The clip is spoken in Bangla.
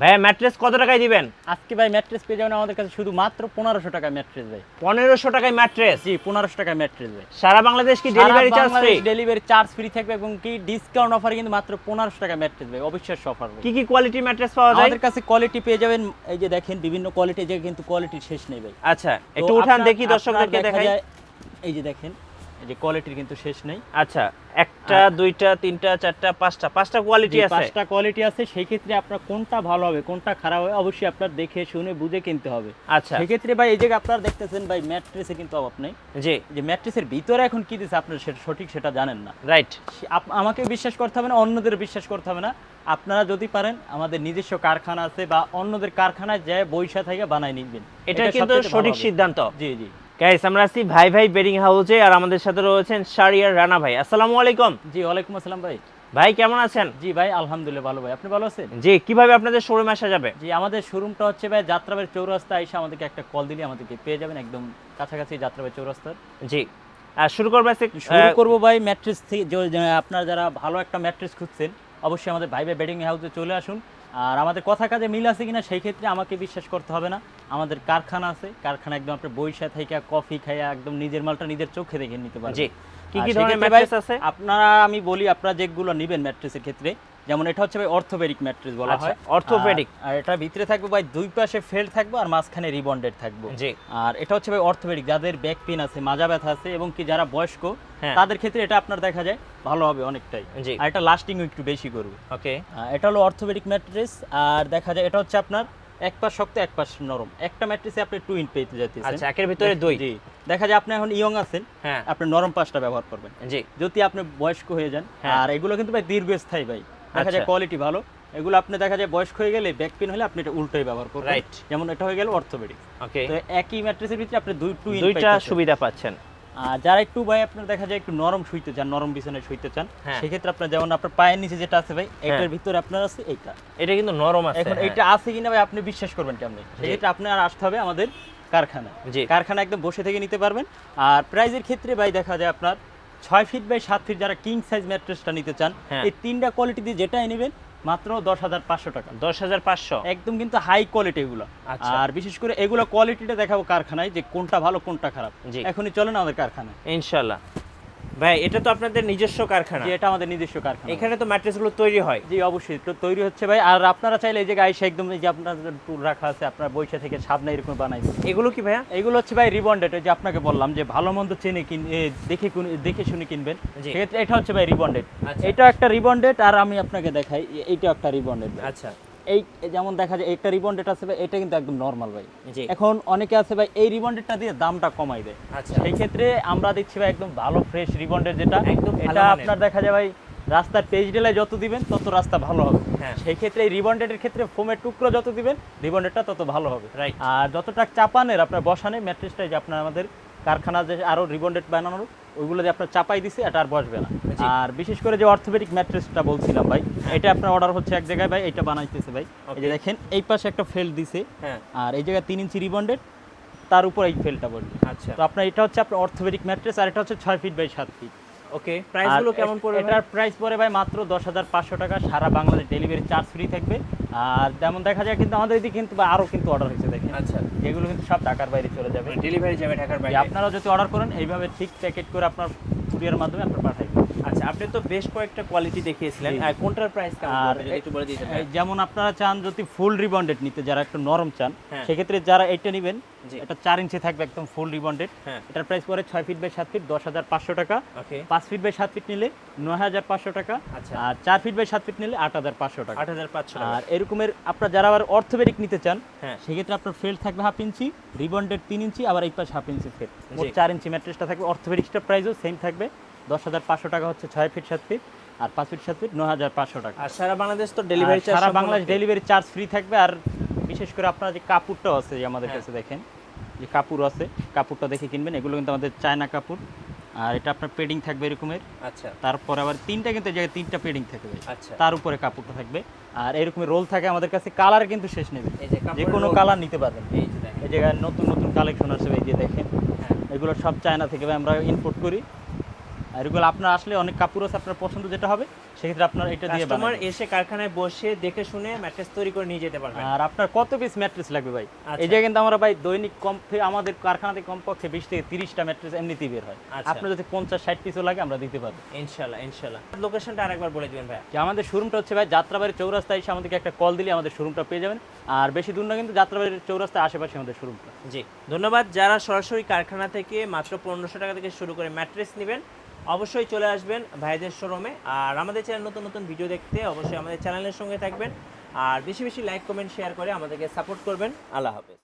ভাইয়া ম্যাট্রেস কত টাকায় দিবেন? আজকে ভাই ম্যাট্রেস পেয়ে যাবেন আমাদের কাছে শুধু মাত্র পনেরোশো টাকা ম্যাট্রেস ভাই। পনেরোশো টাকায় ম্যাট্রেস জি পনেরোশো টাকা ম্যাট্রেস ভাই। সারা বাংলাদেশ কি delivery charge free delivery charge free থাকবে এবং কি ডিসকাউন্ট অফার কিন্তু মাত্র পনেরোশো টাকা ম্যাট্রেস ভাই অবিশ্বাস্য অফার কি কি কোয়ালিটি ম্যাট্রেস পাওয়া যায়? আমাদের কাছে কোয়ালিটি পেয়ে যাবেন এই যে দেখেন বিভিন্ন কোয়ালিটি যে কিন্তু কোয়ালিটি শেষ নেই ভাই। আচ্ছা একটু উঠান দেখি দর্শকদেরকে দেখাই। যায়- এই যে দেখেন যে কোয়ালিটির কিন্তু শেষ নেই। আচ্ছা একটা দুইটা তিনটা চারটা পাঁচটা পাঁচটা কোয়ালিটি আছে। পাঁচটা কোয়ালিটি আছে সেই ক্ষেত্রে আপনার কোনটা ভালো হবে কোনটা খারাপ হবে অবশ্যই আপনার দেখে শুনে বুঝে কিনতে হবে। আচ্ছা। ভাই এই জায়গায় আপনারা দেখতেছেন ভাই ম্যাট্রেসে কিন্তু অভাব নেই। জি। যে ম্যাট্রেসের ভিতরে এখন কি দিচ্ছে আপনার সেটা সঠিক সেটা জানেন না। রাইট আমাকে বিশ্বাস করতে হবে না অন্যদের বিশ্বাস করতে হবে না। আপনারা যদি পারেন আমাদের নিজস্ব কারখানা আছে বা অন্যদের কারখানায় যে বৈশা থেকে বানাই নিবেন। এটা এটা কিন্তু সঠিক সিদ্ধান্ত। জি জি। গাইস আমরা আছি ভাই ভাই বেডিং হাউসে আর আমাদের সাথে রয়েছেন শারিয়ার রানা ভাই। আসসালামু আলাইকুম। জি ওয়ালাইকুম আসসালাম ভাই। ভাই কেমন আছেন? জি ভাই আলহামদুলিল্লাহ ভালো ভাই। আপনি ভালো আছেন? জি কীভাবে আপনাদের শোরুমে আসা যাবে? জি আমাদের শোরুমটা হচ্ছে ভাই যাত্রাবাড়ি চৌরাস্তা এসে আমাদেরকে একটা কল দিলে আমাদেরকে পেয়ে যাবেন একদম কাছাকাছি যাত্রাবাড়ি চৌরাস্তার। জি। আর শুরু করব আজকে, শুরু করব ভাই ম্যাট্রেস থেকে আপনার যারা ভালো একটা ম্যাট্রেস খুঁজছেন অবশ্যই আমাদের ভাই ভাই বেডিং হাউসে চলে আসুন। আর আমাদের কথা কাজে মিল আছে কিনা সেই ক্ষেত্রে আমাকে বিশ্বাস করতে হবে না। আমাদের কারখানা আছে কারখানা একদম আপনার বৈশা থেকে কফি খাইয়া একদম নিজের মালটা নিজের চোখে দেখে নিতে পারবেন। জি। কি কি ধরনের ম্যাট্রেস আছে? আপনারা আমি বলি আপনারা যেগুলো নেবেন ম্যাট্রেসের ক্ষেত্রে যেমন এটা হচ্ছে ভাই অর্থোপেডিক ম্যাট্রেস বলা আচ্ছা, হয়। orthopedic। আর- এটা ভিতরে থাকবে ভাই দুই পাশে ফেল থাকবে আর মাঝখানে রিবন্ডেড থাকবে। জি। আর এটা হচ্ছে ভাই অর্থোপেডিক যাদের ব্যাক পেন আছে মাজা ব্যথা আছে এবং কি যারা বয়স্ক হ্যাঁ। তাদের ক্ষেত্রে এটা আপনার দেখা যায় ভালো হবে অনেকটাই। জি। আর এটা লাস্টিং একটু বেশি করবে। ওকে এটা হলো অর্থোপেডিক ম্যাট্রেস আর দেখা যায় এটা হচ্ছে আপনার এক পাশ শক্ত এক পাশ নরম। একটা ম্যাট্রেসে আপনি টুইন পেতে যাচ্ছেন আচ্ছা একের ভিতরে দুই। জি। দেখা যায় আপনি এখন ইয়ং আছেন হ্যাঁ। আপনি নরম পাশটা ব্যবহার করবেন। জি। যদি আপনি বয়স্ক হয়ে যান হ্যাঁ। আর এগুলো কিন্তু ভাই দীর্ঘস্থায়ী ভাই। দেখা যায় আচ্ছা। কোয়ালিটি ভালো। এগুলো আপনি দেখা যায় বয়স্ক হয়ে গেলে ব্যাক পেন হলে আপনি এটা উল্টোই ব্যবহার করবেন। রাইট যেমন এটা হয়ে গেল অর্থোপেডিক ওকে তো একই ম্যাট্রেসের ভিতরে আপনি দুই টুইন দুইটা সুবিধা পাচ্ছেন। আর যারা একটু ভাই আপনার দেখা যায় একটু নরম শুইতে চান নরম বিছানায় শুইতে চান হ্যাঁ। সেক্ষেত্রে আপনার যেমন আপনার পায়ের নিচে যেটা আছে ভাই এটার ভিতরে আপনার আছে এইটা। এটা কিন্তু নরম আছে এখন হ্যাঁ। এইটা আছে কিনা ভাই আপনি বিশ্বাস করবেন কেমন? সেক্ষেত্রে আপনার আসতে হবে আমাদের কারখানা জি। কারখানা একদম বসে থেকে নিতে পারবেন। আর প্রাইজের ক্ষেত্রে ভাই দেখা যায় আপনার ছয় ফিট বাই সাত ফিট যারা কিং সাইজ ম্যাট্রেসটা নিতে চান হ্যাঁ। এই তিনটা কোয়ালিটি দিয়ে যেটাই নেবেন মাত্র দশ হাজার পাঁচশো টাকা। দশ হাজার পাঁচশো? একদম কিন্তু হাই কোয়ালিটি এগুলো। আচ্ছা। আর বিশেষ করে এগুলো কোয়ালিটিটা দেখাবো কারখানায় যে কোনটা ভালো কোনটা খারাপ। এখনই এখনই না আমাদের কারখানায়। ইনশাল্লাহ ভাই এটা তো আপনাদের নিজস্ব কারখানা। এটা আমাদের নিজস্ব কারখানা। এখানে তো ম্যাট্রেসগুলো তৈরি হয়। জি অবশ্যই তো তৈরি হচ্ছে ভাই। আর আপনারা চাইলে এই যে গাইসে একদম এই যে আপনার টুল রাখা আছে আপনার বৈশা থেকে সামনে এরকম বানাই এগুলো কি ভাইয়া? এগুলো হচ্ছে ভাই রিবন্ডেড যে আপনাকে বললাম যে ভালো মন্দ চেনে কিন দেখে দেখে শুনে কিনবেন। সেক্ষেত্রে এটা হচ্ছে ভাই রিবন্ডেড। আচ্ছা। এটা একটা রিবন্ডেড আর আমি আপনাকে দেখাই এটা একটা রিবন্ডেড। আচ্ছা। এই যেমন দেখা যায় একটা রিবন্ডেড আছে ভাই এটা কিন্তু একদম নর্মাল ভাই। এখন অনেকে আছে ভাই এই রিবন্ডেডটা দিয়ে দামটা কমাই দেয়। আচ্ছা। সেই ক্ষেত্রে আমরা দিচ্ছি ভাই একদম ভালো ফ্রেশ রিবন্ডেড যেটা একদম এটা আপনার দেখা যায় ভাই রাস্তার পেজ ডেলায় যত দিবেন তত রাস্তা ভালো হবে। হ্যাঁ। সেই ক্ষেত্রে এই রিবন্ডেডের ক্ষেত্রে ফোমের টুকরো যত দিবেন রিবন্ডেডটা তত ভালো হবে. আর যতটা চাপানের আপনার বসানে ম্যাট্রেসটাই যে আপনার আমাদের কারখানা যে আরও রিবন্ডেড বানানোর ওইগুলো যে আপনার চাপাই দিছে এটা আর বসবে না। আর বিশেষ করে যে অর্থোপেডিক ম্যাট্রেসটা বলছিলাম ভাই এটা আপনার অর্ডার হচ্ছে এক জায়গায় ভাই এটা বানাইতেছে ভাই। এই যে দেখেন এই পাশে একটা ফেল দিছে। হ্যাঁ। আর এই জায়গায় তিন ইঞ্চি রিবন্ডেড তার উপর এই ফেলটা বলবে আচ্ছা। তো আপনার এটা হচ্ছে আপনার অর্থোপেডিক ম্যাট্রেস আর এটা হচ্ছে ছয় ফিট বাই সাত ফিট ওকে প্রাইসগুলো কেমন পড়বে এটার প্রাইস পড়ে ভাই মাত্র দশ হাজার পাঁচশো টাকা সারা বাংলাদেশ ডেলিভারি চার্জ ফ্রি থাকবে। আর যেমন দেখা যায় কিন্তু আমাদের এদিকে কিন্তু আরও কিন্তু অর্ডার হয়েছে দেখেন। আচ্ছা। এগুলো কিন্তু সব টাকার বাইরে চলে যাবে। ডেলিভারি যাবে ঢাকার বাইরে। আপনারা যদি অর্ডার করেন এইভাবে ঠিক প্যাকেট করে আপনার কুরিয়ার মাধ্যমে আপনার পাঠাই। আপনি তো বেশ কয়েকটা কোয়ালিটি দেখিয়েছিলেন। আর কোনটার প্রাইস আর একটু বলে এই যেমন আপনারা চান যদি ফুল রিবন্ডেড নিতে যারা একটু নরম চান হ্যাঁ। সেক্ষেত্রে যারা এটা নেবেন এটা চার ইঞ্চি থাকবে একদম ফুল রিবন্ডেড হ্যাঁ। এটার প্রাইস পড়ে ছয় ফিট বাই সাত ফিট দশ হাজার পাঁচশো টাকা। পাঁচ ফিট বাই সাত ফিট নিলে নয় হাজার পাঁচশো টাকা। আচ্ছা। আর চার ফিট বাই সাত ফিট নিলে আট হাজার পাঁচশো টাকা। আট হাজার পাঁচশো আর এরকমের আপনার যারা আবার অর্থোপেডিক নিতে চান হ্যাঁ। সেক্ষেত্রে আপনার ফেল থাকবে হাফ ইঞ্চি রিবন্ডেড তিন ইঞ্চি আবার এই পাশে হাফ ইঞ্চি ফেল মোট। চার ইঞ্চি ম্যাট্রেসটা থাকবে। অর্থোপেডিক্সটার প্রাইসও সেম থাকবে। দশ হাজার পাঁচশো টাকা হচ্ছে ছয় ফিট সাত ফিট আর পাঁচ ফিট সাত ফিট নয় হাজার পাঁচশো টাকা। আর সারা বাংলাদেশ তো ডেলিভারি সারা বাংলাদেশ ডেলিভারি চার্জ ফ্রি থাকবে আর বিশেষ করে আপনার যে কাপড়টাও আছে যে আমাদের হ্যাঁ। কাছে দেখেন যে কাপড় আছে কাপড়টা দেখে কিনবেন। এগুলো কিন্তু আমাদের চায়না কাপড়। আর এটা আপনার পেডিং থাকবে এরকমের। আচ্ছা। তারপর আবার তিনটা কিন্তু এই জায়গায় তিনটা পেডিং থাকবে। আচ্ছা। তার উপরে কাপড়টা থাকবে। আর এরকম রোল থাকে আমাদের কাছে কালার কিন্তু শেষ নেবে যে কোনো কালার নিতে পারবেন। এই জায়গায় নতুন নতুন কালেকশন আছে এই যে দেখেন। হ্যাঁ। এগুলো সব চায়না থেকে আমরা ইম্পোর্ট করি। আর এগুলো আপনার আসলে অনেক কাপড় আছে আপনার পছন্দ যেটা হবে সেক্ষেত্রে আপনার এটা দিয়ে কাস্টমার এসে কারখানায় বসে দেখে শুনে ম্যাট্রেস তৈরি করে নিয়ে যেতে পারবেন। আর আপনার কত পিস ম্যাট্রেস লাগবে ভাই? আচ্ছা। এই যে কিন্তু আমরা ভাই দৈনিক কম আমাদের কারখানাতে কমপক্ষে বিশ থেকে তিরিশটা ম্যাট্রেস এমনিতেই বের হয়। আচ্ছা। আপনার যদি পঞ্চাশ ষাট পিসও লাগে আমরা দিতে পারব। ইনশাল্লাহ ইনশাল্লাহ। লোকেশনটা আরেকবার বলে দিবেন ভাই আমাদের শোরুমটা হচ্ছে ভাই যাত্রাবাড়ির চৌরাস্তায় এসে আমাদেরকে একটা কল দিলে আমাদের শোরুমটা পেয়ে যাবেন। আর বেশি দূর না কিন্তু যাত্রাবাড়ির চৌরাস্তায় আশেপাশে আমাদের শোরুমটা জি ধন্যবাদ। যারা সরাসরি কারখানা থেকে মাত্র পনেরোশো টাকা থেকে শুরু করে ম্যাট্রেস নেবেন অবশ্যই চলে আসবেন ভাইদের শোরুমে। আর আমাদের চ্যানেল নতুন নতুন ভিডিও দেখতে অবশ্যই আমাদের চ্যানেলের সঙ্গে থাকবেন। আর বেশি বেশি লাইক কমেন্ট শেয়ার করে আমাদেরকে সাপোর্ট করবেন। আল্লাহ হাফেজ।